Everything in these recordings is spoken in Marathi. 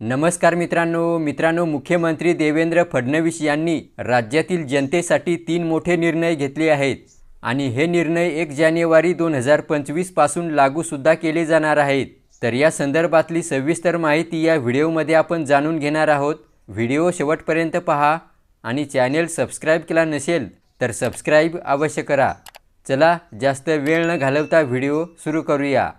नमस्कार मित्रांनो. मित्रांनो मुख्यमंत्री देवेंद्र फडणवीस यांनी राज्यातील जनतेसाठी तीन मोठे निर्णय घेतले आहेत आणि हे निर्णय एक जानेवारी दोन हजार पंचवीसपासून लागूसुद्धा केले जाणार आहेत. तर या संदर्भातली सविस्तर माहिती या व्हिडिओमध्ये आपण जाणून घेणार आहोत. व्हिडिओ शेवटपर्यंत पहा आणि चॅनेल सबस्क्राईब केला नसेल तर सबस्क्राईब अवश्य करा. चला जास्त वेळ न घालवता व्हिडिओ सुरू करूया.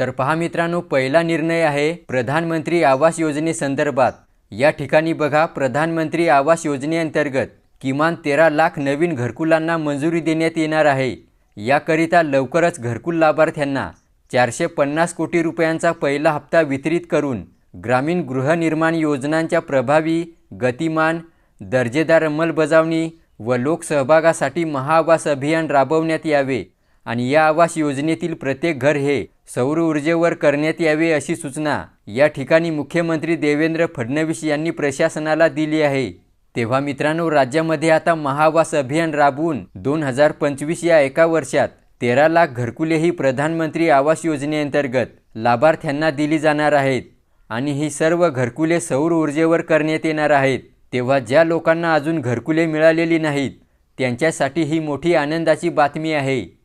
तर पहा मित्रांनो पहिला निर्णय आहे प्रधानमंत्री आवास योजनेसंदर्भात या ठिकाणी बघा प्रधानमंत्री आवास योजनेअंतर्गत किमान तेरा लाख नवीन घरकुलांना मंजुरी देण्यात येणार आहे. याकरिता लवकरच घरकुल लाभार्थ्यांना चारशे पन्नास कोटी रुपयांचा पहिला हप्ता वितरित करून ग्रामीण गृहनिर्माण योजनांच्या प्रभावी गतिमान दर्जेदार अंमलबजावणी व लोकसहभागासाठी महाआवास अभियान राबवण्यात यावे. आणि या आवास योजनेतील प्रत्येक घर हे सौर ऊर्जेवर करण्यात यावे अशी सूचना या ठिकाणी मुख्यमंत्री देवेंद्र फडणवीस यांनी प्रशासनाला दिली आहे. तेव्हा मित्रांनो राज्यामध्ये आता महावास अभियान राबवून दोन हजार पंचवीस या एका वर्षात तेरा लाख घरकुले ही प्रधानमंत्री आवास योजनेअंतर्गत लाभार्थ्यांना दिली जाणार आहेत. आणि ही सर्व घरकुले सौर ऊर्जेवर करण्यात येणार आहेत. तेव्हा ज्या लोकांना अजून घरकुले मिळालेली नाहीत त्यांच्यासाठी ही मोठी आनंदाची बातमी आहे.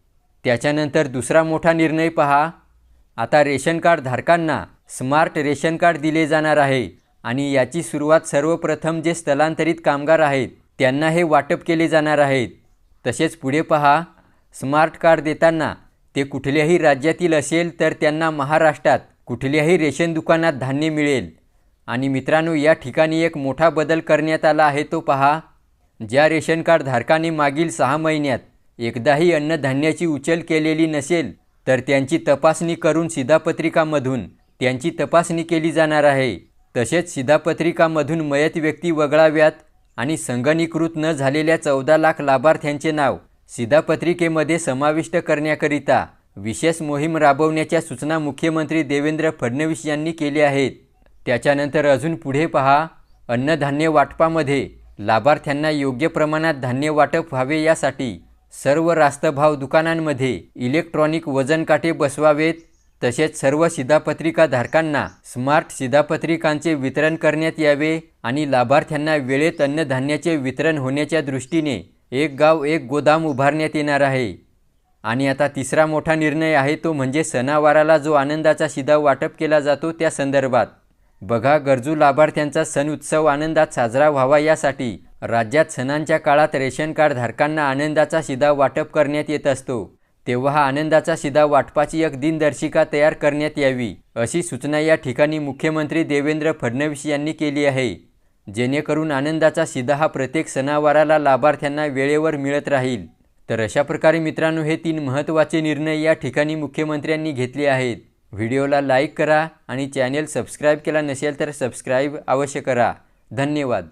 त्याच्यानंतर दुसरा मोठा निर्णय पहा. आता रेशन कार्ड धारकांना स्मार्ट रेशन कार्ड दिले जाणार आहे आणि याची सुरुवात सर्वप्रथम जे स्थलांतरित कामगार आहेत त्यांना हे वाटप केले जाणार आहेत तसेच पुढे पहा. स्मार्ट कार्ड देताना ते कुठल्याही राज्यातील असेल तर त्यांना महाराष्ट्रात कुठल्याही रेशन दुकानात धान्य मिळेल. आणि मित्रांनो या ठिकाणी एक मोठा बदल करण्यात आला आहे तो पहा. ज्या रेशन कार्ड धारकाने मागील सहा महिन्यात एकदाही अन्नधान्याची उचल केलेली नसेल तर त्यांची तपासणी करून शिधापत्रिकामधून त्यांची तपासणी केली जाणार आहे. तसेच शिधापत्रिकामधून मयत व्यक्ती वगळाव्यात आणि संगणीकृत न झालेल्या चौदा लाख लाभार्थ्यांचे नाव शिधापत्रिकेमध्ये समाविष्ट करण्याकरिता विशेष मोहीम राबवण्याच्या सूचना मुख्यमंत्री देवेंद्र फडणवीस यांनी केल्या आहेत. त्याच्यानंतर अजून पुढे पहा अन्नधान्य वाटपामध्ये लाभार्थ्यांना योग्य प्रमाणात धान्य वाटप व्हावे यासाठी सर्व रास्तभाव दुकानांमध्ये इलेक्ट्रॉनिक वजन काटे बसवावेत तसेच सर्व शिधापत्रिका धारकांना स्मार्ट शिधापत्रिकांचे वितरण करण्यात यावे आणि लाभार्थ्यांना वेळेत अन्नधान्याचे वितरण होण्याच्या दृष्टीने एक गाव एक गोदाम उभारण्यात येणार आहे. आणि आता तिसरा मोठा निर्णय आहे तो म्हणजे सणावाराला जो आनंदाचा शिधा वाटप केला जातो त्या संदर्भात. बघा गरजू लाभार्थ्यांचा सण उत्सव आनंदात साजरा व्हावा यासाठी राज्यात सणांच्या काळात रेशन कार्ड धारकांना आनंदाचा शिधा वाटप करण्यात येत असतो. तेव्हा हा आनंदाचा शिधा वाटपाची एक दिनदर्शिका तयार करण्यात यावी अशी सूचना या ठिकाणी मुख्यमंत्री देवेंद्र फडणवीस यांनी केली आहे. जेणेकरून आनंदाचा शिधा हा प्रत्येक सणावाराला लाभार्थ्यांना वेळेवर मिळत राहील. तर अशा प्रकारे मित्रांनो हे तीन महत्त्वाचे निर्णय या ठिकाणी मुख्यमंत्र्यांनी घेतले आहेत. व्हिडिओला लाईक करा आणि चॅनेल सबस्क्राईब केला नसेल तर सबस्क्राईब अवश्य करा. धन्यवाद.